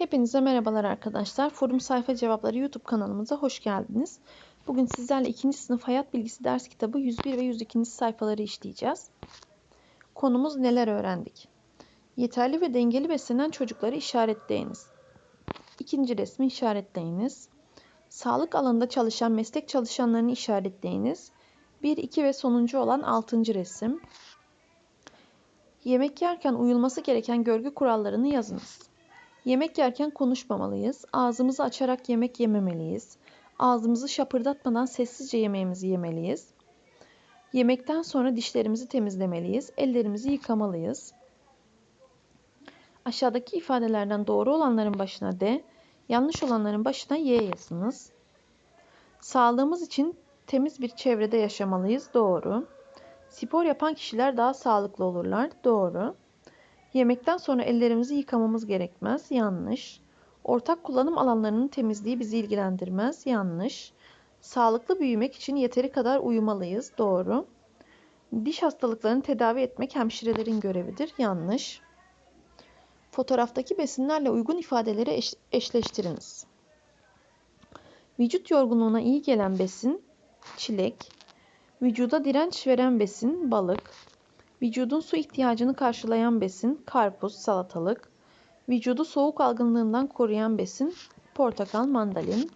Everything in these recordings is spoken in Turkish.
Hepinize merhabalar arkadaşlar. Forum Sayfa Cevapları YouTube kanalımıza hoş geldiniz. Bugün sizlerle 2. sınıf hayat bilgisi ders kitabı 101 ve 102. sayfaları işleyeceğiz. Konumuz neler öğrendik? Yeterli ve dengeli beslenen çocukları işaretleyiniz. İkinci resmi işaretleyiniz. Sağlık alanında çalışan meslek çalışanlarını işaretleyiniz. 1, 2 ve sonuncu olan 6. resim. Yemek yerken uyulması gereken görgü kurallarını yazınız. Yemek yerken konuşmamalıyız. Ağzımızı açarak yemek yememeliyiz. Ağzımızı şapırdatmadan sessizce yemeğimizi yemeliyiz. Yemekten sonra dişlerimizi temizlemeliyiz. Ellerimizi yıkamalıyız. Aşağıdaki ifadelerden doğru olanların başına D, yanlış olanların başına Y yazınız. Sağlığımız için temiz bir çevrede yaşamalıyız. Doğru. Spor yapan kişiler daha sağlıklı olurlar. Doğru. Yemekten sonra ellerimizi yıkamamız gerekmez. Yanlış. Ortak kullanım alanlarının temizliği bizi ilgilendirmez. Yanlış. Sağlıklı büyümek için yeteri kadar uyumalıyız. Doğru. Diş hastalıklarını tedavi etmek hemşirelerin görevidir. Yanlış. Fotoğraftaki besinlerle uygun ifadeleri eş eşleştiriniz. Vücut yorgunluğuna iyi gelen besin çilek, vücuda direnç veren besin balık, Vücudun su ihtiyacını karşılayan besin karpuz, salatalık. Vücudu soğuk algınlığından koruyan besin portakal, mandalin.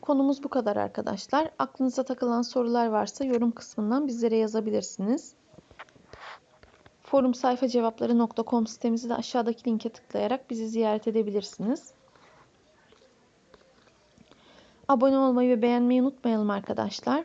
Konumuz bu kadar arkadaşlar. Aklınıza takılan sorular varsa yorum kısmından bizlere yazabilirsiniz. Forum sayfa cevapları.com sitemizi de aşağıdaki linke tıklayarak bizi ziyaret edebilirsiniz. Abone olmayı ve beğenmeyi unutmayalım arkadaşlar.